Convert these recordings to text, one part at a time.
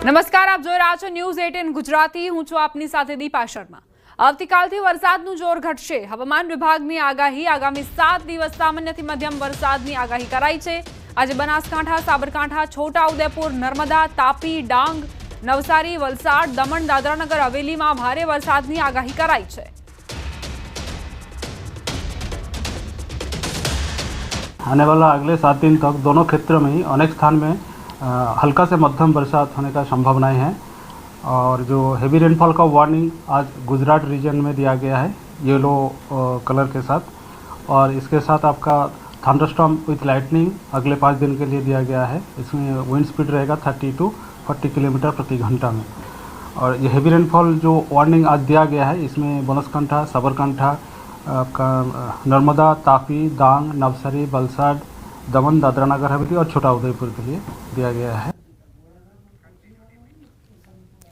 નમસ્કાર આપ જોઈ રહ્યા છો ન્યૂઝ એટીન ગુજરાતી હું છું આપની સાથે દીપા શર્મા આવતીકાલથી વરસાદનું જોર ઘટશે હવામાન વિભાગની આગાહી આગામી સાત દિવસ સામાન્યથી મધ્યમ વરસાદની આગાહી કરાઈ છે આજે બનાસકાંઠા સાબરકાંઠા છોટાઉદેપુર નર્મદા તાપી ડાંગ નવસારી વલસાડ દમણ દાદરાનગર હવેલીમાં ભારે વરસાદની આગાહી કરાઈ છે आने वाला अगले सात दिन तक दोनों क्षेत्रों में ही अनेक स्थान में अ, हल्का से मध्यम बरसात होने का संभावनाएँ हैं और जो हैवी रेनफॉल का वार्निंग आज गुजरात रीजन में दिया गया है येलो कलर के साथ। और इसके साथ आपका थंडरस्टॉर्म विथ लाइटनिंग अगले पाँच दिन के लिए दिया गया है। इसमें विंड स्पीड रहेगा थर्टी टू फोर्टी किलोमीटर प्रति घंटा में। और ये हैवी रेनफॉल जो वार्निंग आज दिया गया है, इसमें बनसकंठा, साबरकांठा, आपका नर्मदा, तापी, दांग, नवसारी वलसाड दमन दादरा नगर हवेली और छोटा उदयपुर के लिए दिया गया है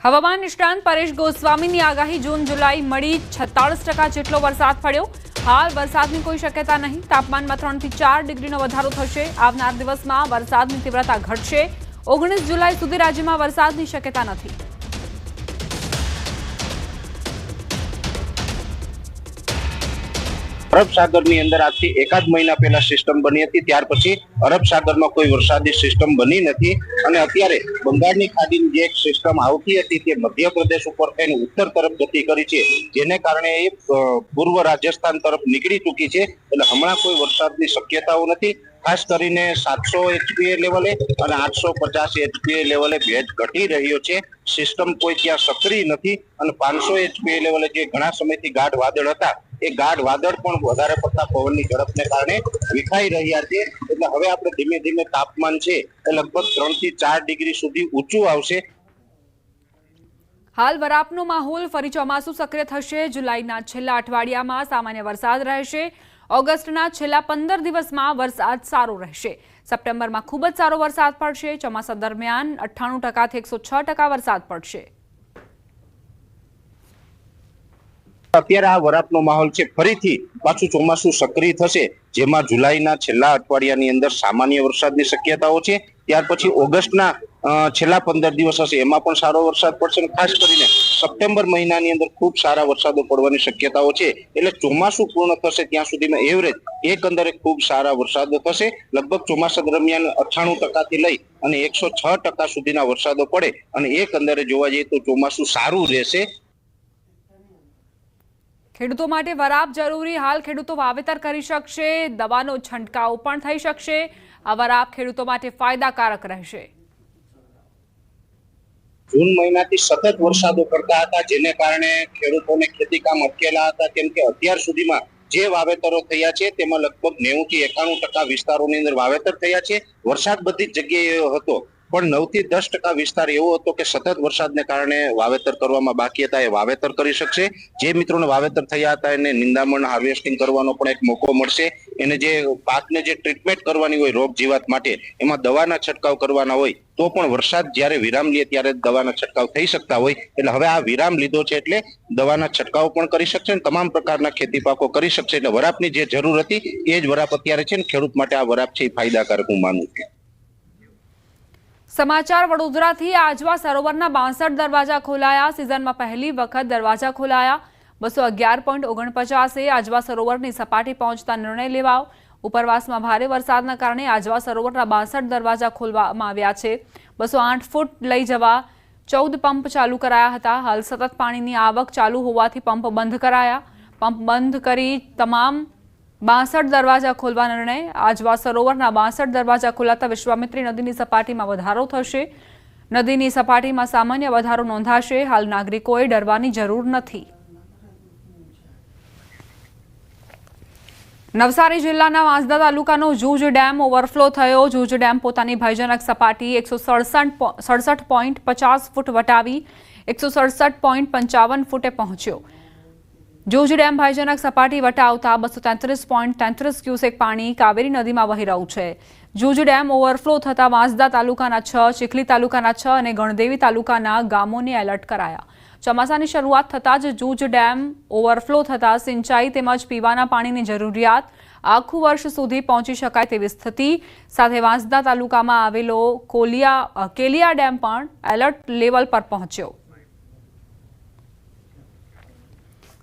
હવામાન નિષ્ણાંત પરેશ ગોસ્વામીની આગાહી જૂન જુલાઈ મળી છત્તાળીસ ટકા જેટલો વરસાદ પડ્યો હાલ વરસાદની કોઈ શક્યતા નહીં તાપમાનમાં ત્રણથી ચાર ડિગ્રીનો વધારો થશે આવનાર દિવસમાં વરસાદની તીવ્રતા ઘટશે ઓગણીસ જુલાઈ સુધી રાજ્યમાં વરસાદની શક્યતા નથી અરબ સાગરની અંદર આજથી એકાદ મહિના પહેલા સિસ્ટમ બની હતી. ત્યાર પછી અરબ સાગરમાં કોઈ વરસાદી સિસ્ટમ બની નથી. અને અત્યારે બંગાળની ખાડીની જે એક સિસ્ટમ આવતી હતી તે મધ્યપ્રદેશ ઉપર થઈને ઉત્તર તરફ ગતિ કરી છે. જેને કારણે એ પૂર્વ રાજસ્થાન તરફ નીકળી ચૂકી છે. એટલે હમણાં કોઈ વરસાદની શક્યતાઓ નથી. ખાસ કરીને સાતસો એચપીએ લેવલે અને આઠસો પચાસ એચપીએ લેવલે ભેજ ઘટી રહ્યો છે. સિસ્ટમ કોઈ ત્યાં સક્રિય નથી. અને પાંચસો એચપીએ લેવલે જે ઘણા સમયથી ગાઢ વાદળ હતા એ ગાઢ વાદળ પણ વધારે પડતા પવનની ઝડપને કારણે વિખાઈ રહ્યા છે. એટલે હવે આપણે ધીમે ધીમે તાપમાન છે એ લગભગ ત્રણથી ચાર ડિગ્રી સુધી ઊંચું આવશે. હાલ વરાપનો માહોલ ફરી ચોમાસું સક્રિય થશે. જુલાઈના છેલ્લા અઠવાડિયામાં સામાન્ય વરસાદ રહેશે. ઓગસ્ટના છેલ્લા પંદર દિવસમાં વરસાદ સારો રહેશે. સપ્ટેમ્બરમાં ખૂબ જ સારો વરસાદ પડશે. ચોમાસા દરમિયાન અઠ્ઠાણું ટકાથી એકસો છ ટકા વરસાદ પડશે. અત્યારે આ વરાપનો માહોલ છે. ફરીથી પાછું ચોમાસું સક્રિય થશે, જેમાં જુલાઈના છેલ્લા અઠવાડિયાની અંદર સામાન્ય વરસાદની શક્યતાઓ છે. ત્યાર પછી ઓગસ્ટના છેલ્લા પંદર દિવસ હશે. એમાં પણ સારો વરસાદ પડશે અને ખાસ કરીને સપ્ટેમ્બર મહિનાની અંદર ખૂબ સારા વરસાદો પડવાની શક્યતાઓ છે. એટલે ચોમાસું પૂર્ણ થશે ત્યાં સુધીમાં એવરેજ એકંદરે ખૂબ સારા વરસાદો થશે. લગભગ ચોમાસા દરમિયાન અઠ્ઠાણું ટકાથી લઈ અને એકસો છ ટકા સુધીના વરસાદો પડે અને એકંદરે જોવા જઈએ તો ચોમાસું સારું રહેશે. ખેડૂતો માટે વરાપ જરૂરી હાલ ખેડૂતો વાવેતર કરી શકશે, દવાનો છંટકાવ પણ થઈ શકશે. આ વરાપ ખેડૂતો માટે ફાયદાકારક રહેશે. જૂન મહિનાથી સતત વરસાદો પડતા હતા, જેને કારણે ખેડૂતોને ખેતી કામ અટકેલા હતા. કેમ કે અત્યાર સુધીમાં જે વાવેતરો થયા છે, તેમાં લગભગ નેવું થી એકાણું ટકા વિસ્તારોની અંદર વાવેતર થયા છે. વરસાદ બધી જગ્યાએ હતો. પણ નવથી દસ ટકા વિસ્તાર એવો હતો કે સતત વરસાદને કારણે વાવેતર કરવામાં બાકી હતા. એ વાવેતર કરી શકશે. જે મિત્રોને વાવેતર થયા હતા, એને નિંદામણ હાર્વેસ્ટિંગ કરવાનો પણ એક મોકો મળશે. એને જે પાકને જે ટ્રીટમેન્ટ કરવાની હોય રોગ જીવાત માટે, એમાં દવાના છંટકાવ કરવાના હોય, તો પણ વરસાદ જ્યારે વિરામ લે ત્યારે દવાના છંટકાવ થઈ શકતા હોય. એટલે હવે આ વિરામ લીધો છે એટલે દવાના છંટકાવ પણ કરી શકશે અને તમામ પ્રકારના ખેતી પાકો કરી શકશે. એટલે વરાપની જે જરૂર હતી, એ જ વરાપ અત્યારે છે ને ખેડૂત માટે આ વરાપ છે એ ફાયદાકારક હું માનું છું. સમાચાર વડોદરાથી આજવા સરોવરના બાસઠ દરવાજા ખોલાયા. સિઝનમાં પહેલી વખત દરવાજા ખોલાયા. બસો અગિયાર પોઈન્ટ ઓગણપચાસે આજવા સરોવરની સપાટી પહોંચતા નિર્ણય લેવાયો. ઉપરવાસમાં ભારે વરસાદના કારણે આજવા સરોવરના બાસઠ દરવાજા ખોલવામાં આવ્યા છે. બસો આઠ ફૂટ લઈ જવા ચૌદ પંપ ચાલુ કરાયા હતા. હાલ સતત પાણીની આવક ચાલુ હોવાથી પંપ બંધ કરાયા. પંપ બંધ કરી તમામ બાસઠ દરવાજા ખોલવા નિર્ણય. આજવા સરોવરના બાસઠ દરવાજા ખોલાતા વિશ્વામિત્રી નદીની સપાટીમાં વધારો થશે. નદીની સપાટીમાં સામાન્ય વધારો નોંધાશે. હાલ નાગરિકોએ ડરવાની જરૂર નથી. નવસારી જિલ્લાના વાંસદા તાલુકાનો જૂજ ડેમ ઓવરફ્લો થયો. જૂજ ડેમ પોતાની ભયજનક સપાટી એકસો સડસઠ પોઈન્ટ પચાસ ફૂટ વટાવી, એકસો સડસઠ પોઈન્ટ પંચાવન ફૂટે પહોંચ્યો. જૂજ ડેમ ભયજનક સપાટી વટાવતા બસો તેત્રીસ પોઈન્ટ તેત્રીસ ક્યુસેક પાણી કાવેરી નદીમાં વહી રહ્યું છે. જોજ ડેમ ઓવરફ્લો થતા વાંસદા તાલુકાના છ, ચીખલી તાલુકાના છ અને ગણદેવી તાલુકાના ગામોને એલર્ટ કરાયા. ચોમાસાની શરૂઆત થતાં જ જૂજ ડેમ ઓવરફ્લો થતાં સિંચાઈ તેમજ પીવાના પાણીની જરૂરિયાત આખું વર્ષ સુધી પહોંચી શકાય તેવી સ્થિતિ. સાથે વાંસદા તાલુકામાં આવેલો કોલિયા કેલિયા ડેમ પણ એલર્ટ લેવલ પર પહોંચ્યો.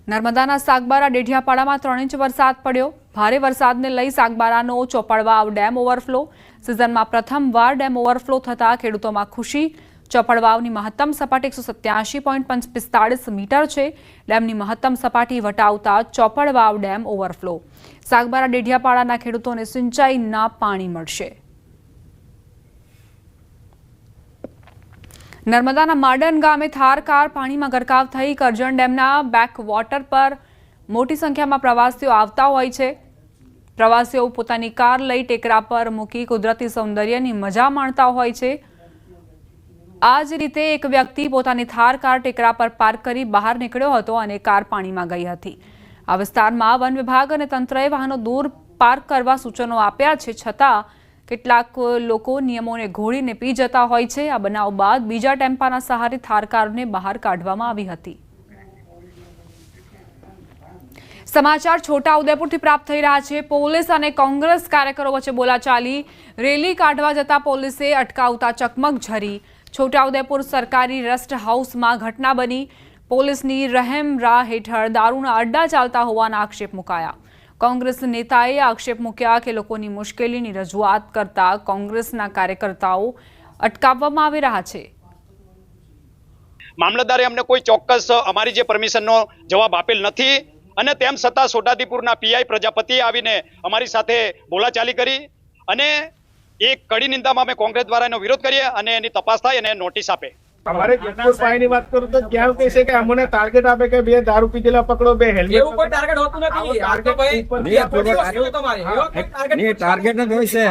નર્મદાના સાગબારા ડેઢિયાપાડામાં ત્રણ ઇંચ વરસાદ પડ્યો. ભારે વરસાદને લઈ સાગબારાનો ચોપડવાવ ડેમ ઓવરફ્લો. સિઝનમાં પ્રથમવાર ડેમ ઓવરફ્લો થતાં ખેડૂતોમાં ખુશી. ચોપડવાવની મહત્તમ સપાટી એકસો સત્યાસી પોઈન્ટ પિસ્તાળીસ મીટર છે. ડેમની મહત્તમ સપાટી વટાવતા ચોપડવાવ ડેમ ઓવરફ્લો. સાગબારા ડેઢિયાપાડાના ખેડૂતોને સિંચાઈના પાણી મળશે. નર્મદાના માડન ગામે થાર કાર પાણીમાં ગરકાવ થઈ. કરજણ ડેમના બેક વોટર પર મોટી સંખ્યામાં પ્રવાસીઓ આવતા હોય છે. પ્રવાસીઓ પોતાની કાર લઈ ટેકરા પર મૂકી કુદરતી સૌંદર્યની મજા માણતા હોય છે. આ જ રીતે એક વ્યક્તિ પોતાની થાર કાર ટેકરા પર પાર્ક કરી બહાર નીકળ્યો હતો અને કાર પાણીમાં ગઈ હતી. આ વિસ્તારમાં વન વિભાગ અને તંત્રએ વાહનો દૂર પાર્ક કરવા સૂચનો આપ્યા છે. છતાં કેટલાક લોકો નિયમોને ઘોળીને પી જતા હોય છે. આ બનાવ બાદ બીજા ટેમ્પાના સહારે થારકારને બહાર કાઢવામાં આવી હતી. સમાચાર છોટાઉદેપુરથી પ્રાપ્ત થઈ રહ્યા છે. પોલીસ અને કોંગ્રેસ કાર્યકરો વચ્ચે બોલાચાલી. રેલી કાઢવા જતા પોલીસે અટકાવતા ચકમક ઝરી. છોટાઉદેપુર સરકારી રેસ્ટ હાઉસમાં ઘટના બની. પોલીસની રહેમ રાહ હેઠળ દારૂના અડ્ડા ચાલતા હોવાના આક્ષેપ મુકાયા. કોંગ્રેસ નેતાએ આક્ષેપ મૂક્યા કે લોકોની મુશ્કેલીની રજૂઆત કરતા કોંગ્રેસના કાર્યકર્તાઓ અટકાવવામાં આવી રહ્યા છે. મામલતદારે અમને કોઈ ચોક્કસ અમારી જે પરમિશનનો જવાબ આપેલ નથી અને તેમ છતાં સોટાદીપુરના પીઆઈ પ્રજાપતિએ આવીને અમારી સાથે બોલાચાલી કરી અને એ કડી નિંદામાં અમે કોંગ્રેસ દ્વારા એનો વિરોધ કરીએ અને એની તપાસ થાય અને નોટિસ આપે. અમારે જેતપુરની વાત કરું તો ક્યાં કહેશે કે અમને ટાર્ગેટ આપે કે બે દારૂ પીધેલા પકડો બે હેલ્મેટ એવું કોઈ ટાર્ગેટ હોતું નથી. તમારી. ટાર્ગેટ નહીં ટાર્ગેટ જ હોય છે.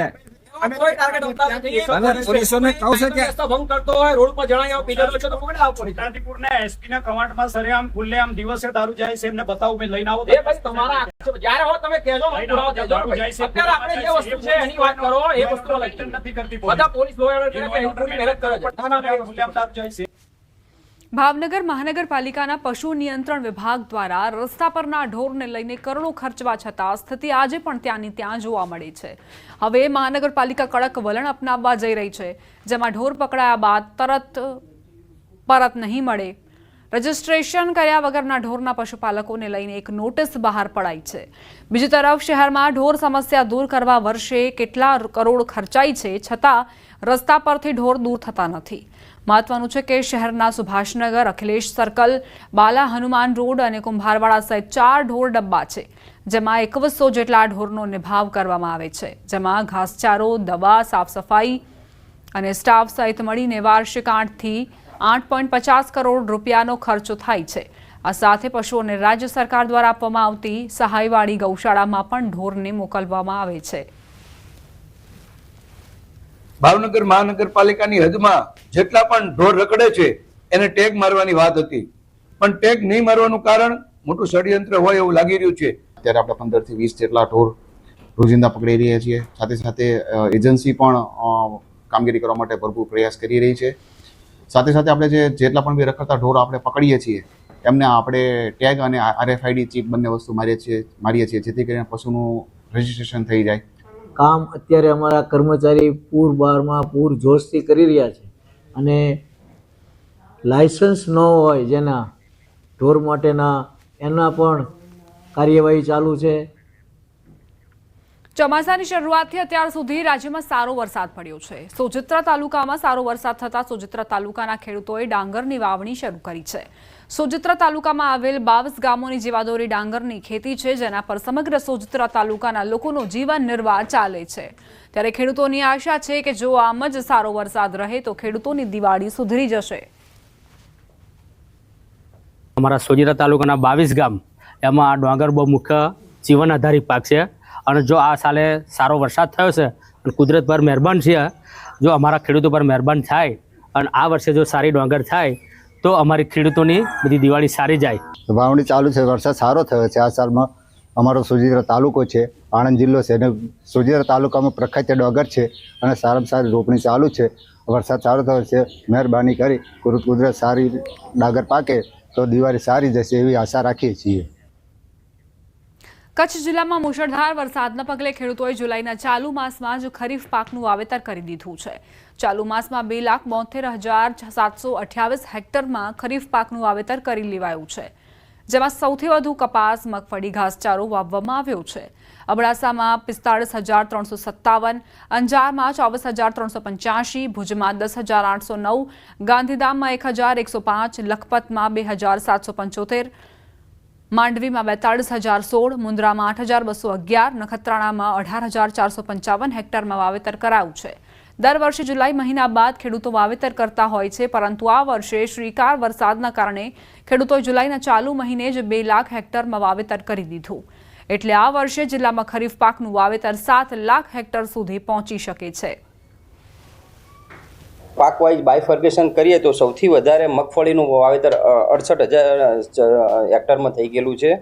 એવા કોઈ ટાર્ગેટ હોતા નથી અને પોલીસોને કહું છે કે- રસ્તો ભંગ કરતો હોય રોડ પર જણાય આવો પીધેલો છે તો પકડાવો પડે. શાંતિપુરના એસપી ના કમાન્ડમાં સરેઆમ ખુલ્લેઆમ દિવસે દારૂ જાય છે એમને બતાવું મેં લઈને આવો એ ભાઈ તમારા જ્યારે હો તમે કહેજો મને પુરાવો દેજો અત્યારે આપણે જે વસ્તુ છે એની વાત કરો એ વસ્તુ લઈ નથી કરતી બધા પોલીસ. લોયર પૂરી મહેનત કરે છે. ના, ના, ના, ખુલ્લેઆમ દારૂ જાય છે. ભાવનગર મહાનગરપાલિકાના પશુ નિયંત્રણ વિભાગ દ્વારા રસ્તા પરના ઢોરને લઈને કરોડો ખર્ચવા છતાં સ્થિતિ આજે પણ ત્યાંની ત્યાં જોવા મળે છે. હવે મહાનગરપાલિકા કડક વલણ અપનાવવા જઈ રહી છે, જેમાં ઢોર પકડાયા બાદ તરત પરત નહીં મળે. રજિસ્ટ્રેશન કર્યા વગરના ઢોરના પશુપાલકોને લઈને એક નોટિસ બહાર પડાઈ છે. બીજી તરફ શહેરમાં ઢોર સમસ્યા દૂર કરવા વર્ષે કેટલા કરોડ ખર્ચાય છે છતાં રસ્તા પરથી ઢોર દૂર થતા નથી. મહત્વનું છે કે શહેરના સુભાષનગર, અખિલેશ સર્કલ, બાલા હનુમાન રોડ અને કુંભારવાડા સહિત ચાર ઢોર ડબ્બા છે, જેમાં એકવીસો જેટલા ઢોરનો નિભાવ કરવામાં આવે છે. જેમાં ઘાસચારો, દવા સાફ સફાઈ અને સ્ટાફ સહિત મળીને વાર્ષિક આઠથી આઠ પોઈન્ટ પચાસ કરોડ રૂપિયાનો ખર્ચો થાય છે. આ સાથે પશુઓને રાજ્ય સરકાર દ્વારા આપવામાં આવતી સહાયવાળી ગૌશાળામાં પણ ઢોરને મોકલવામાં આવે છે. ભાવનગર મહાનગરપાલિકાની હદમાં જેટલા પણ ઢોર રખડે છે, એને ટેગ મારવાની વાત હતી. પણ ટેગ નહીં મારવાનું કારણ મોટું ષડયંત્ર હોય એવું લાગી રહ્યું છે. અત્યારે આપણે પંદરથી વીસ જેટલા ઢોર રોજિંદા પકડી રહ્યા છીએ. સાથે સાથે એજન્સી પણ કામગીરી કરવા માટે ભરપૂર પ્રયાસ કરી રહી છે. સાથે સાથે આપણે જે જેટલા પણ બી રખડતા ઢોર આપણે પકડીએ છીએ, એમને આપણે ટેગ અને આરએફઆઈડી ચીપ બંને વસ્તુ મારીએ છીએ મારીએ છીએ, જેથી કરીને પશુનું રજીસ્ટ્રેશન થઈ જાય. કામ અત્યારે અમારા કર્મચારી પૂર બારમાં પૂર જોશથી કરી રહ્યા છે. અને લાયસન્સ ન હોય જેના ઢોર માટેના, એના પણ કાર્યવાહી ચાલુ છે. ચોમાસાની શરૂઆતથી અત્યાર સુધી રાજ્યમાં સારો વરસાદ પડ્યો છે. સોજિત્રા તાલુકામાં સારો વરસાદ થતાં સોજિત્રા તાલુકાના ખેડૂતોએ ડાંગરની વાવણી શરૂ કરી છે. સોજિત્રા તાલુકામાં આવેલ બાવીસ ગામોની જીવાદોરી ડાંગરની ખેતી છે, જેના પર સમગ્ર સોજિત્રા તાલુકાના લોકોનો જીવન નિર્વાહ ચાલે છે. ત્યારે ખેડૂતોની આશા છે કે જો આમ જ સારો વરસાદ રહે તો ખેડૂતોની દિવાળી સુધરી જશે. અમારા સોજિત્રા તાલુકાના બાવીસ ગામ, એમાં આ ડાંગર બહુ મુખ્ય જીવન આધારિત પાક છે. અને જો આ સાલે સારો વરસાદ થયો છે, અને કુદરત પર મહેરબાન છે, જો અમારા ખેડૂતો પર મહેરબાન થાય, અને આ વર્ષે જો સારી ડાંગર થાય તો અમારી ખેડૂતોની બધી દિવાળી સારી જાય. વાવણી ચાલુ છે વરસાદ સારો થયો છે. આ સાલમાં અમારો સુજીરા તાલુકો છે આણંદ જિલ્લો છે અને સોજીરા તાલુકામાં પ્રખ્યાત ડોગર છે અને સારામાં સારી રોપણી ચાલુ છે. વરસાદ સારો થયો છે મહેરબાની કરી કુદરત કુદરત સારી ડાગર પાકે તો દિવાળી સારી જશે એવી આશા રાખીએ છીએ. કચ્છ જિલ્લામાં મુશળધાર વરસાદના પગલે ખેડૂતોએ જુલાઈના ચાલુ માસમાં જ ખરીફ પાકનું વાવેતર કરી દીધું છે. ચાલુ માસમાં બે લાખ બોતેર હજાર સાતસો અઠ્યાવીસ હેક્ટરમાં ખરીફ પાકનું વાવેતર કરી લેવાયું છે, જેમાં સૌથી વધુ કપાસ, મગફળી, ઘાસચારો વાવવામાં આવ્યો છે. અબડાસામાં પિસ્તાળીસ હજાર ત્રણસો સત્તાવન, અંજારમાં ચોવીસ હજાર ત્રણસો પંચ્યાસી, ભુજમાં દસ હજાર આઠસો નવ, ગાંધીધામમાં એક હજાર એકસો પાંચ, લખપતમાં બે હજાર સાતસો પંચોતેર, માંડવીમાં બેતાળીસ હજાર સોળ મુન્દ્રામાં આઠ હજાર બસો અગિયાર, નખત્રાણામાં અઢાર હજાર ચારસો પંચાવન હેક્ટરમાં વાવેતર કરાયું છે. દર વર્ષે જુલાઈ મહિના બાદ ખેડૂતો વાવેતર કરતા હોય છે, પરંતુ આ વર્ષે શ્રીકાર વરસાદના કારણે ખેડૂતોએ જુલાઈના ચાલુ મહિને જ બે લાખ હેક્ટરમાં વાવેતર કરી દીધું. એટલે આ વર્ષે જિલ્લામાં ખરીફ પાકનું વાવેતર સાત લાખ હેક્ટર સુધી પહોંચી શકે છે. પાક વાઇઝ બાયફર્ગેશન કરીએ તો સૌથી વધારે મગફળીનું વાવેતર અડસઠ હજાર હેક્ટરમાં થઈ ગયેલું છે.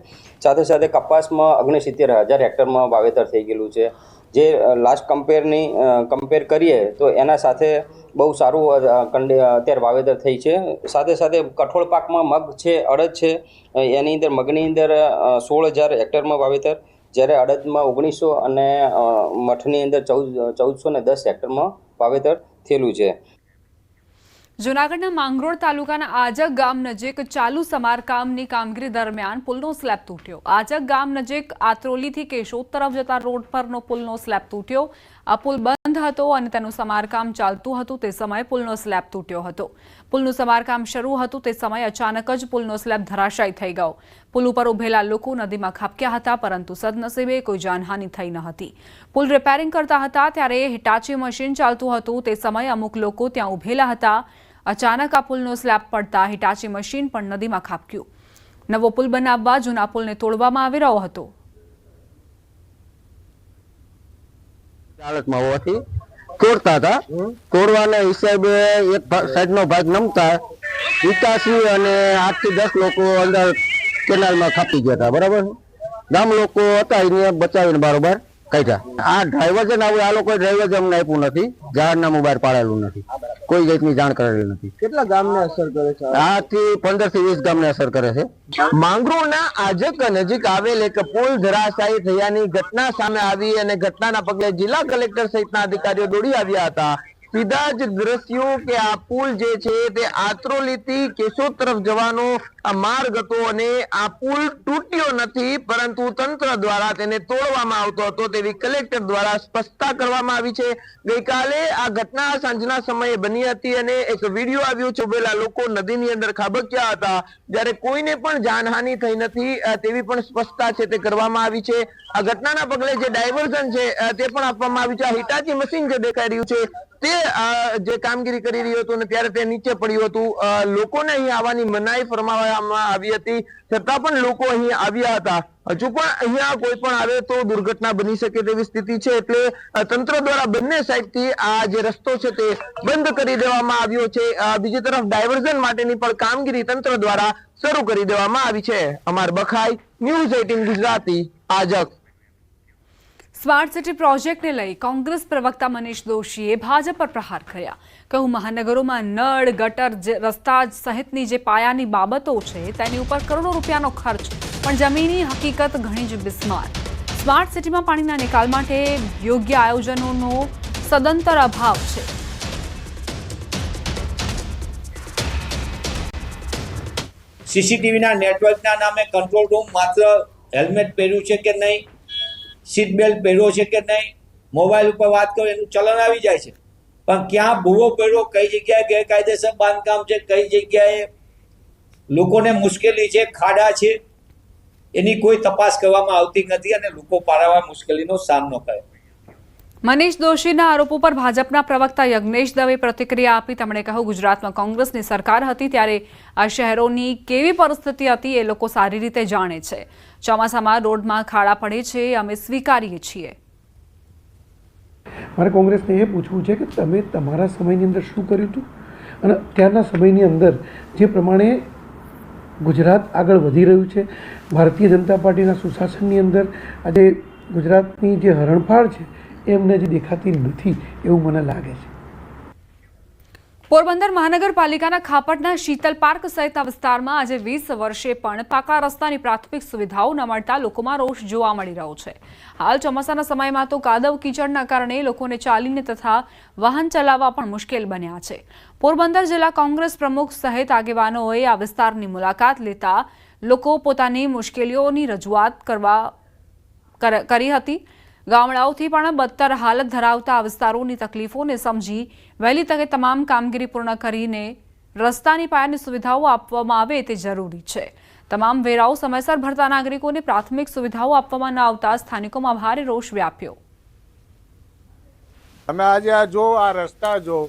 સાથે સાથે કપાસમાં ઓગણસિત્તેર હજાર હેક્ટરમાં વાવેતર થઈ ગયેલું છે. જે લાસ્ટ કમ્પેરની કમ્પેર કરીએ તો એના સાથે બહુ સારું અત્યારે વાવેતર થઈ છે. સાથે સાથે કઠોળ પાકમાં મગ છે, અડદ છે એની અંદર, મગની અંદર સોળ હજાર હેક્ટરમાં વાવેતર. જ્યારે અડદમાં ઓગણીસો અને મઠની અંદર ચૌદ, ચૌદસો ને દસ હેક્ટરમાં વાવેતર થયેલું છે. જૂનાગઢના માંગરોળ તાલુકાના આજક ગામ નજીક ચાલુ સમારકામની કામગીરી દરમિયાન પુલનો સ્લેબ તૂટ્યો. આજક ગામ નજીક આત્રોલીથી કેશોદ તરફ જતા રોડ પરનો પુલનો સ્લેબ તૂટ્યો. આ પુલ બંધ હતો અને તેનું સમારકામ ચાલતું હતું. તે સમયે પુલનો સ્લેબ તૂટ્યો હતો. પુલનું સમારકામ શરૂ હતું. તે સમયે અચાનક જ પુલનો સ્લેબ ધરાશાયી થઈ ગયો. પુલ ઉપર ઉભેલા લોકો નદીમાં ખાબક્યા હતા, પરંતુ સદનસીબે કોઈ જાનહાનિ થઈ ન હતી. પુલ રિપેરિંગ કરતા હતા ત્યારે હિટાચી મશીન ચાલતું હતું. તે સમયે અમુક લોકો ત્યાં ઉભેલા હતા. અચાનક આ પુલનો સ્લેબ પડતા હિટાચી મશીન પણ નદીમાં ખાબક્યું. નવો પુલ બનાવવા જૂના પુલને તોડવામાં આવી રહ્યો હતો. હાલતમાં હોવાથી તોડતા હતા. તોડવાના હિસાબે એક સાઈડનો ભાગ નમતા વિકાસી અને આઠથી દસ લોકો અંદર કેનાલમાં ખાપી ગયા હતા. બરાબર? ગામ લોકો હતા એને બચાવીને બારોબાર. કાઢ્યા આ ડ્રાઈવર છે ને આવું આ લોકો ડ્રાઈવર જ અમને આપ્યું નથી. જાહેરનામું બહાર પાડેલું નથી. કોઈ જાતની જાણ કરેલી નથી. કેટલા ગામને અસર કરે છે? આ થી પંદરથી વીસ ગામને અસર કરે છે. માંગરોળના આજક નજીક આવેલ એક પુલ ધરાશાયી થયાની ઘટના સામે આવી અને ઘટનાના પગલે જિલ્લા કલેક્ટર સહિતના અધિકારીઓ દોડી આવ્યા હતા. સીધા જ દ્રશ્યો કે આ પુલ જે છે તે આત્રોલીથી કેશોદ તરફ જવાનો આ માર્ગ હતો અને આ પુલ તૂટ્યો નથી, પરંતુ તંત્ર દ્વારા તેને તોડવામાં આવતો હતો. તેવી કલેક્ટર દ્વારા સ્પષ્ટતા કરવામાં આવી છે. ગઈકાલે આ ઘટના સાંજના સમયે બની હતી અને એક વીડિયો આવ્યો છે. ઉભેલા લોકો નદીની અંદર ખાબક્યા હતા. જ્યારે કોઈને પણ જાનહાનિ થઈ નથી તેવી પણ સ્પષ્ટતા છે તે કરવામાં આવી છે. આ ઘટનાના પગલે જે ડાયવર્ઝન છે તે પણ આપવામાં આવ્યું છે. આ હિટાચી મશીન જે દેખાઈ રહ્યું છે તે જે કામગીરી કરી રહ્યું હતું અને ત્યારે તે નીચે પડ્યું હતું. લોકોને અહીં આવવાની મનાઈ ફરમાવવામાં આવી હતી. છતાં પણ લોકો અહીં આવ્યા હતા. હજુ પણ અહીંયા કોઈ પણ આવે તો દુર્ઘટના બની શકે તેવી સ્થિતિ છે. એટલે તંત્ર દ્વારા બંને સાઈડથી આ જે રસ્તો છે તે બંધ કરી દેવામાં આવ્યો છે. બીજી તરફ ડાયવર્ઝન માટેની પણ કામગીરી તંત્ર દ્વારા શરૂ કરી દેવામાં આવી છે. અમાર બખાઈ ન્યૂઝ એટીન ગુજરાતી આજક સ્માર્ટ સિટી પ્રોજેક્ટને લઈ કોંગ્રેસ પ્રવક્તા મનીષ દોશીએ ભાજપ પર પ્રહાર કર્યા. કહ્યું, મહાનગરોમાં નળ, ગટર રસ્તા સહિતની જે પાયાની બાબતો છે, તેની ઉપર કરોડો રૂપિયાનો ખર્ચ. પણ જમીનની હકીકત ઘણી જ બિસ્માર. સ્માર્ટ સિટીમાં પાણીના નિકાલ માટે યોગ્ય આયોજનોનો સદંતર અભાવ છે. સીસીટીવીના નેટવર્કના નામે કંટ્રોલ રૂમ માત્ર હેલ્મેટ પહેર્યું છે કે નહીં? સીટ બેલ્ટ પહેર્યો છે કે નહીં? મોબાઈલ ઉપર વાત કરો, એનું ચલણ આવી જાય છે. પણ ક્યાં ભૂવો પહેર્યો કઈ જગ્યાએ ગેરકાયદેસર બાંધકામ છે, કઈ જગ્યાએ? લોકોને મુશ્કેલી છે, ખાડા છે. એની કોઈ તપાસ કરવામાં આવતી નથી અને લોકો પારાવા મુશ્કેલીનો સામનો કરે. મનીષ દોશીના આરોપો પર ભાજપના પ્રવક્તા યજ્ઞેશ દવે પ્રતિક્રિયા આપી. તેમણે કહ્યું, ગુજરાતમાં કોંગ્રેસની સરકાર હતી ત્યારે આ શહેરોની કેવી પરિસ્થિતિ હતી એ લોકો સારી રીતે જાણે છે. ચોમાસામાં રોડમાં ખાડા પડે છે, અમે સ્વીકારીએ છીએ. મારે કોંગ્રેસને એ પૂછવું છે કે તમે તમારા સમયની અંદર શું કર્યું હતું? અને અત્યારના સમયની અંદર જે પ્રમાણે ગુજરાત આગળ વધી રહ્યું છે, ભારતીય જનતા પાર્ટીના સુશાસનની અંદર આજે ગુજરાતની જે હરણફાળ છે એ અમને જે દેખાતી નથી એવું મને લાગે છે. પોરબંદર મહાનગરપાલિકાના ખાપટના શીતલ પાર્ક સહિતના વિસ્તારમાં આજે વીસ વર્ષે પણ પાકા રસ્તાની પ્રાથમિક સુવિધાઓ ન મળતા લોકોમાં રોષ જોવા મળી રહ્યો છે. હાલ ચોમાસાના સમયમાં તો કાદવ કીચડના કારણે લોકોને ચાલીને તથા વાહન ચલાવવા પણ મુશ્કેલ બન્યા છે. પોરબંદર જિલ્લા કોંગ્રેસ પ્રમુખ સહિત આગેવાનોએ આ વિસ્તારની મુલાકાત લેતા લોકો પોતાની મુશ્કેલીઓની રજૂઆત કરવા કર- હતી. ગામડાઓથી પણ બદતર હાલત ધરાવતા વિસ્તારોની તકલીફોને સમજી વહેલી તકે તમામ કામગીરી પૂર્ણ કરીને રસ્તાની પાયાની સુવિધાઓ આપવામાં આવે તે જરૂરી છે. તમામ વેરાઓ સમયસર ભરતા નાગરિકોને પ્રાથમિક સુવિધાઓ આપવામાં ન આવતા સ્થાનિકોમાં ભારે રોષ વ્યાપ્યો. તમે આજે આ જો, આ રસ્તા જો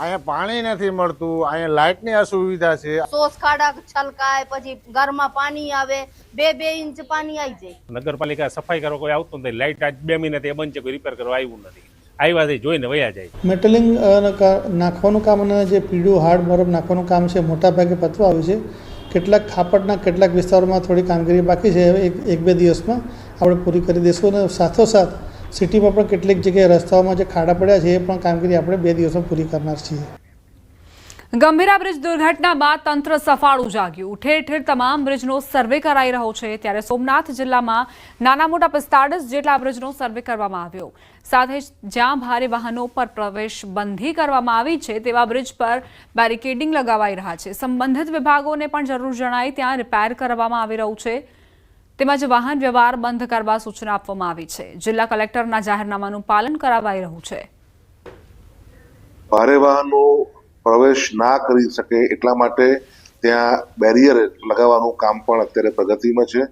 અહીંયા પાણી નથી મળતું અહીંયા લાઇટની અસુવિધા છે. સોસ ખાડા છલકાય પછી ઘરમાં પાણી આવે બે બે ઇંચ પાણી આવી જાય. નગરપાલિકા સફાઈ કરવા કોઈ આવતું નથી લાઇટ આજ બે મહિનાથી એ બંધ છે કોઈ રિપેર કરવા આવ્યું નથી. આવ્યા છે જોઈને વયા જાય. મેટલિંગ નાખવાનું કામ અને જે પીળું હાર્ડ બરફ નાખવાનું કામ છે મોટા ભાગે પતવા આવ્યું છે. કેટલાક ખાપટના કેટલાક વિસ્તારોમાં થોડી કામગીરી બાકી છે એક એક બે દિવસમાં આપણે પૂરી કરી દઈશું અને સાથોસાથ સિટીમાં પણ કેટલીક જગ્યાએ રસ્તાઓમાં જે ખાડા પડ્યા છે, એ પણ કામગીરી આપણે બે દિવસમાં પૂરી કરનાર છીએ. ગંભીરા બ્રિજ દુર્ઘટના બાદ તંત્ર સફાળું જાગ્યું. ઠેર ઠેર તમામ બ્રિજનો સર્વે કરાઈ રહ્યો છે. ત્યારે સોમનાથ જિલ્લામાં નાના મોટા પિસ્તાળીસ જેટલા બ્રિજનો સર્વે કરવામાં આવ્યો. સાથે જ્યાં ભારે વાહનો પર પ્રવેશ બંધી કરવામાં આવી છે, તેવા બ્રિજ પર બેરિકેડિંગ લગાવાઈ રહ્યા છે. સંબંધિત વિભાગોને પણ જરૂર જણાય ત્યાં રિપેર કરવામાં આવી રહ્યું છે. તેમજ વાહન વ્યવહાર બંધ કરવા સૂચના આપવામાં આવી છે. જિલ્લા કલેક્ટરના જાહેરનામાનું પાલન કરાવાઈ રહ્યું છે. ભારે વાહનો પ્રવેશ ના કરી શકે એટલા માટે ત્યાં બેરિયર લગાવવાનું કામ પણ અત્યારે પ્રગતિમાં છે.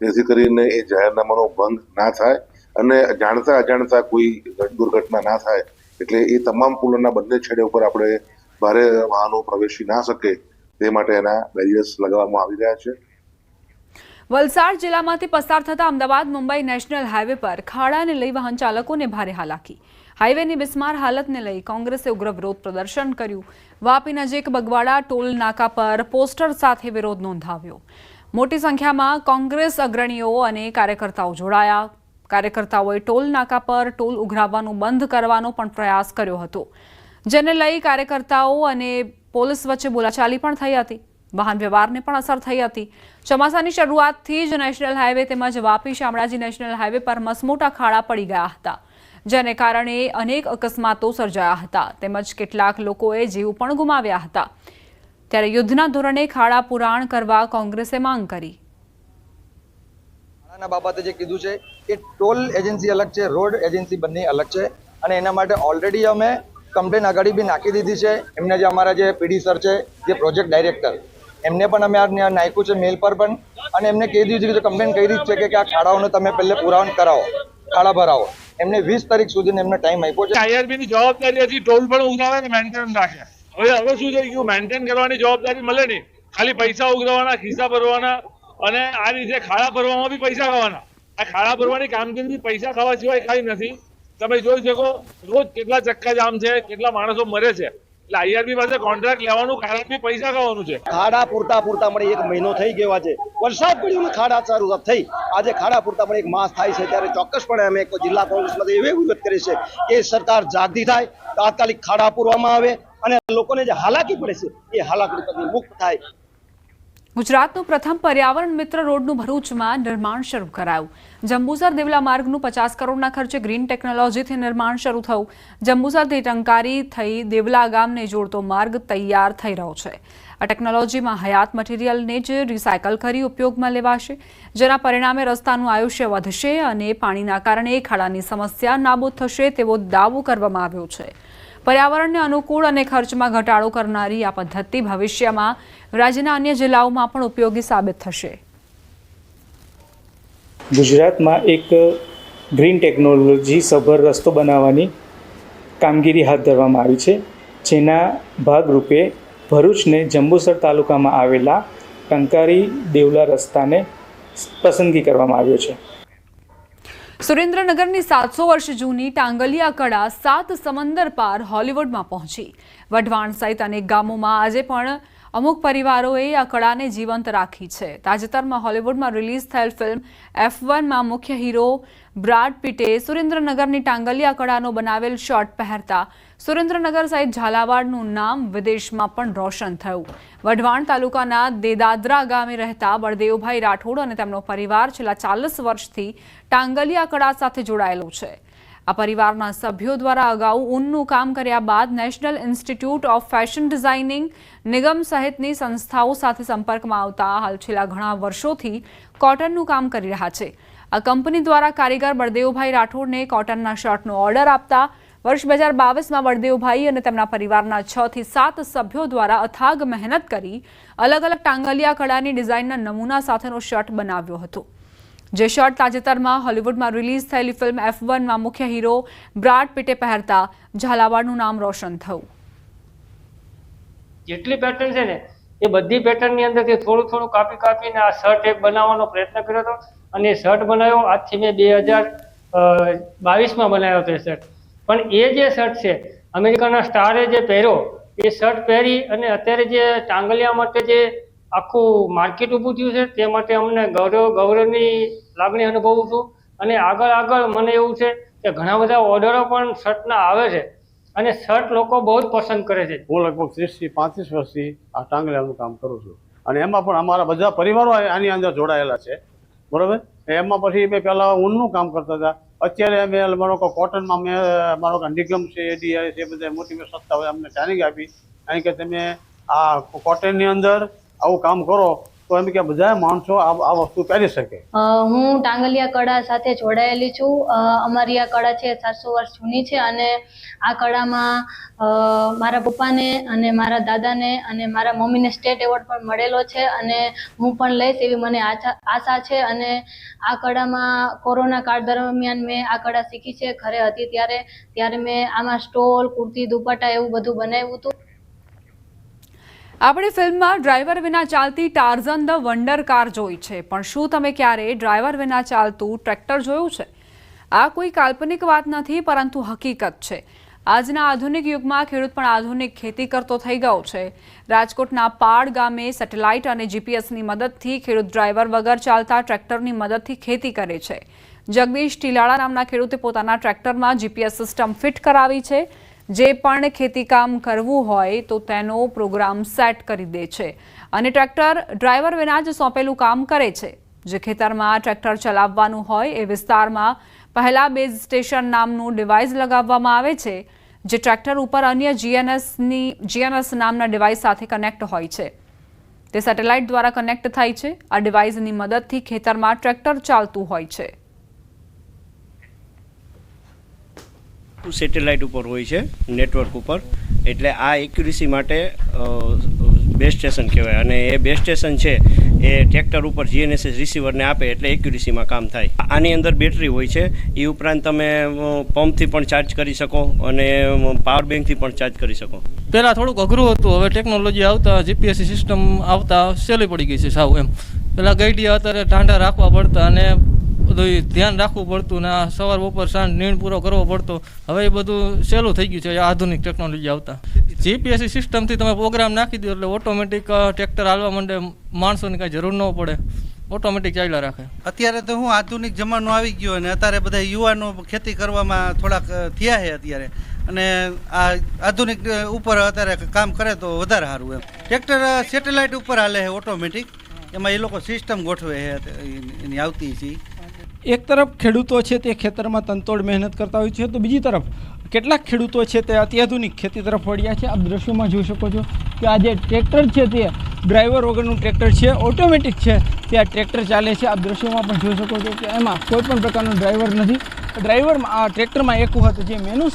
જેથી કરીને એ જાહેરનામાનો ભંગ ના થાય અને જાણતા અજાણતા કોઈ દુર્ઘટના ના થાય એટલે એ તમામ પુલોના બંને છેડે ઉપર આપણે ભારે વાહનો પ્રવેશી ના શકે તે માટે એના બેરિયર્સ લગાવવામાં આવી રહ્યા છે. વલસાડ જિલ્લામાંથી પસાર થતા અમદાવાદ મુંબઈ નેશનલ હાઈવે પર ખાડાને લઈ વાહન ચાલકોને ભારે હાલાકી. હાઈવેની બિસ્માર હાલતને લઈ કોંગ્રેસે ઉગ્ર વિરોધ પ્રદર્શન કર્યું. વાપી નજીક બગવાડા ટોલ નાકા પર પોસ્ટર સાથે વિરોધ નોંધાવ્યો. મોટી સંખ્યામાં કોંગ્રેસ અગ્રણીઓ અને કાર્યકર્તાઓ જોડાયા. કાર્યકર્તાઓએ ટોલ નાકા પર ટોલ ઉઘરાવવાનું બંધ કરવાનો પણ પ્રયાસ કર્યો હતો. જેને લઈ કાર્યકર્તાઓ અને પોલીસ વચ્ચે બોલાચાલી પણ થઈ હતી. વાહન વ્યવહારને પણ અસર થઈ હતી. ચોમાસાની શરૂઆતથી જ નેશનલ હાઈવે તેમજ વાપી શામળાજી નેશનલ હાઈવે પર મસમોટા ખાડા પડી ગયા હતા, જેને કારણે અનેક અકસ્માતો સર્જાયા હતા તેમજ કેટલાક લોકોએ જીવ પણ ગુમાવ્યા હતા. ત્યારે યુદ્ધના ધોરણે ખાડા પુરાણ કરવા કોંગ્રેસે માંગ કરી. શાળાના બાબતે જે કીધું છે કે ટોલ એજન્સી અલગ છે, રોડ એજન્સી બંને અલગ છે અને એના માટે ઓલરેડી અમે કમ્પ્લેન આગળ બી નાખી દીધી છે. એમને જે અમારા જે પીડી સર છે, જે પ્રોજેક્ટ ડાયરેક્ટર એમને પણ અમે આ નાખ્યું છે મેલ પર પણ અને એમને કહી દીધું છે કે કમ્પ્લેન કરી છે કે આ ખાડાઓને તમે પહેલે પુરાવન કરાવો, ખાડા ભરાવો. એમને વીસ તારીખ સુધી એમને ટાઈમ આપ્યો છે. આઈઆરબી ની જવાબદારી હતી ટોલ પણ ઉઘરાવે ને મેન્ટેન રાખે. હવે હવે શું થઈ ગયું મેન્ટેન કરવાની જવાબદારી મળે નહીં. ખાલી પૈસા ઉઘરાવવાના ખિસ્સા ભરવાના અને આ રીતે ખાડા ભરવામાં બી પૈસા ખાવાના. આ ખાડા ભરવાની કામગીરી પૈસા ખાવા સિવાય ખાઈ નથી. તમે જોઈ શકો, રોજ કેટલા ચક્કા જામ છે, કેટલા માણસો મરે છે. આઈઆરબી પાસે કોન્ટ્રાક્ટ લેવાનું કારણ બી પૈસા ખાવાનું છે. ખાડા પૂરતા પૂરતા મળે એક મહિનો થઈ ગયો આજે. વરસાદ પડ્યો ખાડા સારું થઈ. આજે ખાડા પૂરતા મળે એક માસ થાય છે ત્યારે ચોક્કસપણે અમે જિલ્લા કોંગ્રેસમાંથી એવી વિગત કરી છે કે સરકાર જાગૃતિ થાય, તાત્કાલિક ખાડા પૂરવામાં આવે અને લોકોને જે હાલાકી પડે છે એ હાલાકી મુક્ત થાય. ગુજરાતનું પ્રથમ પર્યાવરણ મિત્ર રોડનું ભરૂચમાં નિર્માણ શરૂ કરાયું. જંબુસર દેવલા માર્ગનું પચાસ કરોડના ખર્ચે ગ્રીન ટેકનોલોજીથી નિર્માણ શરૂ થયું. જંબુસરથી ટંકારી થઈ દેવલા ગામને જોડતો માર્ગ તૈયાર થઈ રહ્યો છે. આ ટેકનોલોજીમાં હયાત મટીરિયલને જ રિસાયકલ કરી ઉપયોગમાં લેવાશે, જેના પરિણામે રસ્તાનું આયુષ્ય વધશે અને પાણીના કારણે ખાડાની સમસ્યા નાબૂદ થશે તેવો દાવો કરવામાં આવ્યો છે. પર્યાવરણને અનુકૂળ અને ખર્ચમાં ઘટાડો કરનારી આ પદ્ધતિ ભવિષ્યમાં રાજ્યના અન્ય જિલ્લાઓમાં પણ ઉપયોગી સાબિત થશે. ગુજરાતમાં એક ગ્રીન ટેકનોલોજી સભર રસ્તો બનાવવાની કામગીરી હાથ ધરવામાં આવી છે. જેના ભાગરૂપે ભરૂચને જંબુસર તાલુકામાં આવેલા ટંકારી દેવલા રસ્તાને પસંદગી કરવામાં આવ્યો છે. સુરેન્દ્રનગરની સાતસો વર્ષ જૂની ટાંગલિયા કળા સાત સમંદર પાર હોલિવૂડમાં પહોંચી. વઢવાણ સહિત અનેક ગામોમાં આજે પણ અમુક પરિવારોએ આ કળાને જીવંત રાખી છે. તાજેતરમાં હોલિવૂડમાં રિલીઝ થયેલ ફિલ્મ એફ વનમાં મુખ્ય હીરો બ્રાડ પીટે સુરેન્દ્રનગરની ટાંગલિયા કળાનો બનાવેલ શોટ પહેરતા સુરેન્દ્રનગર સહિત ઝાલાવાડનું નામ વિદેશમાં પણ રોશન થયું. વઢવાણ તાલુકાના દેદાદરા ગામે રહેતા બળદેવભાઈ રાઠોડ અને તેમનો પરિવાર છેલ્લા ચાલીસ વર્ષથી ટાંગલિયા કળા સાથે જોડાયેલો છે. આ પરિવારના સભ્યો દ્વારા અગાઉ ઊનનું કામ કર્યા બાદ national institute of fashion designing નિગમ સહિતની સંસ્થાઓ સાથે સંપર્કમાં આવતા હાલ છેલ્લા ઘણા વર્ષોથી કોટનનું કામ કરી રહ્યા છે. આ કંપની દ્વારા કારીગર બળદેવભાઈ રાઠોડને કોટનના શર્ટનો ઓર્ડર આપતા વર્ષ બે હજાર બાવીસમાં બળદેવભાઈ અને તેમના પરિવારના છ થી સાત સભ્યો દ્વારા અથાગ મહેનત કરી અલગ અલગ ટાંગલિયા કળાની ડિઝાઇનના નમૂના સાથેનો શર્ટ બનાવ્યો હતો. જે શર્ટ તાજેતરમાં હોલિવૂડમાં રિલીઝ થયેલી ફિલ્મ એફ વનમાં મુખ્ય હીરો બ્રાડ પીટે પહેરતા ઝાલાવાડનું નામ રોશન થયું. જેટલી પેટર્ન છે ને, એ બધી પેટર્નની અંદરથી થોડું થોડું કાપી કાપીને આ શર્ટ એક બનાવવાનો પ્રયત્ન કર્યો હતો. અને એ શર્ટ બનાવ્યો. આજથી મેં બે હજાર બાવીસમાં બનાવ્યો હતો એ શર્ટ પણ એ જે શર્ટ છે, અમેરિકાના સ્ટારે જે પહેર્યો એ શર્ટ પહેરી અને અત્યારે જે ટાંગલિયા માટે જે આખું માર્કેટ ઊભું થયું છે, તે માટે અમને ગૌરવ, ગૌરવની લાગણી અનુભવું છું. અને આગળ આગળ મને એવું છે કે ઘણા બધા ઓર્ડરો પણ શર્ટના આવે છે. અને શર્ટ લોકો બહુ જ પસંદ કરે છે. હું લગભગ ત્રીસથી પાંત્રીસ વર્ષથી આ ટાંગલિયાનું કામ કરું છું. અને એમાં પણ અમારા બધા પરિવારો આની અંદર જોડાયેલા છે. બરાબર? એમાં પછી મેં પહેલાં ઊનનું કામ કરતા હતા. અત્યારે અમે મારો કોટનમાં મેં, મારો કે નિગમ છે એડીઆઈ છે બધા મોટી મોટી સંસ્થાઓએ અમને ટ્રેનિંગ આપી. કારણ કે તમે આ કોટનની અંદર આવું કામ કરો તો એમ કે બધા માણસો આ વસ્તુ પહેરી શકે. હું ટાંગલિયા કળા સાથે જોડાયેલી છું. અમારી આ કળા છે સાતસો વર્ષ જૂની છે અને આ કળામાં મારા પપ્પાને અને મારા દાદાને અને મારા મમ્મીને સ્ટેટ એવોર્ડ પણ મળેલો છે અને હું પણ લઈશ એવી મને આશા છે અને આ કળામાં કોરોના કાળ દરમિયાન મેં આ કળા શીખી છે. ઘરે હતી ત્યારે ત્યારે મેં આમાં સ્ટોલ, કુર્તી, દુપટ્ટા એવું બધું બનાવ્યું હતું. આપણે ફિલ્મમાં ડ્રાઈવર વિના ચાલતી ટાર્ઝન ધ વન્ડર કાર જોઈ છે. પણ શું તમે ક્યારે ડ્રાઈવર વિના ચાલતું ટ્રેક્ટર જોયું છે? આ કોઈ કાલ્પનિક વાત નથી, પરંતુ હકીકત છે. આજના આધુનિક યુગમાં ખેડૂત પણ આધુનિક ખેતી કરતો થઈ ગયો છે. રાજકોટના પાડ ગામે સેટેલાઇટ અને જીપીએસની મદદથી ખેડૂત ડ્રાઈવર વગર ચાલતા ટ્રેક્ટરની મદદથી ખેતી કરે છે. જગદીશ ટીલાળા નામના ખેડૂતે પોતાના ટ્રેક્ટરમાં જીપીએસ સિસ્ટમ ફિટ કરાવી છે. જે પણ ખેતીકામ કરવું હોય તો તેનો પ્રોગ્રામ સેટ કરી દે છે. અને ટ્રેક્ટર ડ્રાઈવર વિના જ સોંપેલું કામ કરે છે. જે ખેતરમાં ટ્રેક્ટર ચલાવવાનું હોય એ વિસ્તારમાં પહેલા બેઝ સ્ટેશન નામનું ડિવાઇસ લગાવવામાં આવે છે, જે ટ્રેક્ટર ઉપર અન્ય જીએનએસની જીએનએસ નામના ડિવાઇસ સાથે કનેક્ટ હોય છે. તે સેટેલાઇટ દ્વારા કનેક્ટ થાય છે. આ ડિવાઇસની મદદથી ખેતરમાં ટ્રેક્ટર ચાલતું હોય છે. સેટેલાઇટ ઉપર હોય છે, નેટવર્ક ઉપર. એટલે આ એક્યુરેસી માટે બેઝ સ્ટેશન કહેવાય. અને એ બેઝ સ્ટેશન છે, એ ટ્રેક્ટર ઉપર જીએનએસએસ રિસીવરને આપે એટલે એક્યુરેસીમાં કામ થાય. આની અંદર બેટરી હોય છે, એ ઉપરાંત તમે પંપથી પણ ચાર્જ કરી શકો અને પાવર બેંકથી પણ ચાર્જ કરી શકો. પહેલાં થોડુંક અઘરું હતું, હવે ટેકનોલોજી આવતા જીપીએસસી સિસ્ટમ આવતા સહેલી પડી ગઈ છે સાવ એમ. પહેલાં ગઈડિયા અત્યારે ટાંડા રાખવા પડતા અને બધું ધ્યાન રાખવું પડતું ને સવાર બપોર સાંજ નીણ પૂરો કરવો પડતો. હવે એ બધું સહેલું થઈ ગયું છે આધુનિક ટેકનોલોજી આવતા. જીપીએસસી સિસ્ટમથી તમે પ્રોગ્રામ નાખી દો એટલે ઓટોમેટિક ટ્રેક્ટર હાલવા માંડે માણસોની કાંઈ જરૂર ન પડે. ઓટોમેટિક ચાલ્યા રાખે. અત્યારે તો હું આધુનિક જમાનો આવી ગયો અને અત્યારે બધા યુવાનો ખેતી કરવામાં થોડાક થયા છે અત્યારે. અને આ આધુનિક ઉપર અત્યારે કામ કરે તો વધારે સારું એમ. ટ્રેક્ટર સેટેલાઇટ ઉપર હાલે છે ઓટોમેટિક એમાં એ લોકો સિસ્ટમ ગોઠવે છે એની આવતી છે એક તરફ ખેડૂતો છે તે ખેતરમાં તનતોડ મહેનત કરતા હોય છે, તો બીજી તરફ કેટલાક ખેડૂતો છે તે અત્યાધુનિક ખેતી તરફ વળ્યા છે. આપ દ્રશ્યોમાં જોઈ શકો છો કે આ જે ટ્રેક્ટર છે તે ડ્રાઈવર વગરનું ટ્રેક્ટર છે, ઓટોમેટિક છે તે આ ટ્રેક્ટર ચાલે છે. આપ દ્રશ્યોમાં પણ જોઈ શકો છો કે એમાં કોઈ પણ પ્રકારનો ડ્રાઈવર નથી. ડ્રાઈવરમાં, આ ટ્રેક્ટરમાં એક વખત જે મેનુ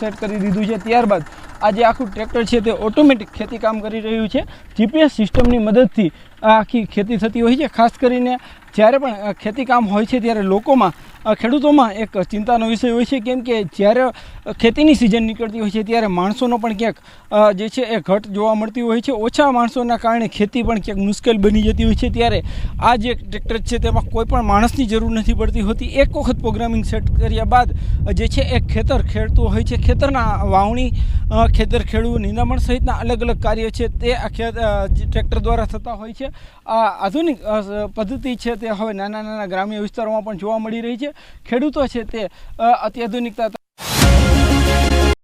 સેટ કરી દીધું છે, ત્યારબાદ આ જે આખું ટ્રેક્ટર છે તે ઓટોમેટિક ખેતી કામ કરી રહ્યું છે. જીપીએસ સિસ્ટમની મદદથી આ આખી ખેતી થતી હોય છે, ખાસ કરીને જ્યારે પણ ખેતીકામ ખેતી કામ હોય છે ત્યારે લોકોમાં ખેડૂતોમાં એક ચિંતાનો વિષય હોય છે, કેમ કે જ્યારે ખેતીની સિઝન નીકળતી હોય છે ત્યારે માણસોનો પણ ક્યાંક જે છે એ ઘટ જોવા મળતી હોય છે. ઓછા માણસોના કારણે ખેતી પણ ક્યાંક મુશ્કેલ બની જતી હોય છે. ત્યારે આ જે ટ્રેક્ટર છે તેમાં કોઈ પણ માણસની જરૂર નથી પડતી હોતી. એક વખત પ્રોગ્રામિંગ સેટ કર્યા બાદ જે છે એ ખેતર ખેડતું હોય છે. ખેતરના વાવણી ખેતર ખેડવું, નિંદામણ સહિતના અલગ અલગ કાર્ય છે તે ટ્રેક્ટર દ્વારા થતા હોય છે. આ આધુનિક પદ્ધતિ છે તે હવે નાના નાના ગ્રામ્ય વિસ્તારોમાં પણ જોવા મળી રહી છે. ખેડૂતો છે તે અત્યાધુનિકતા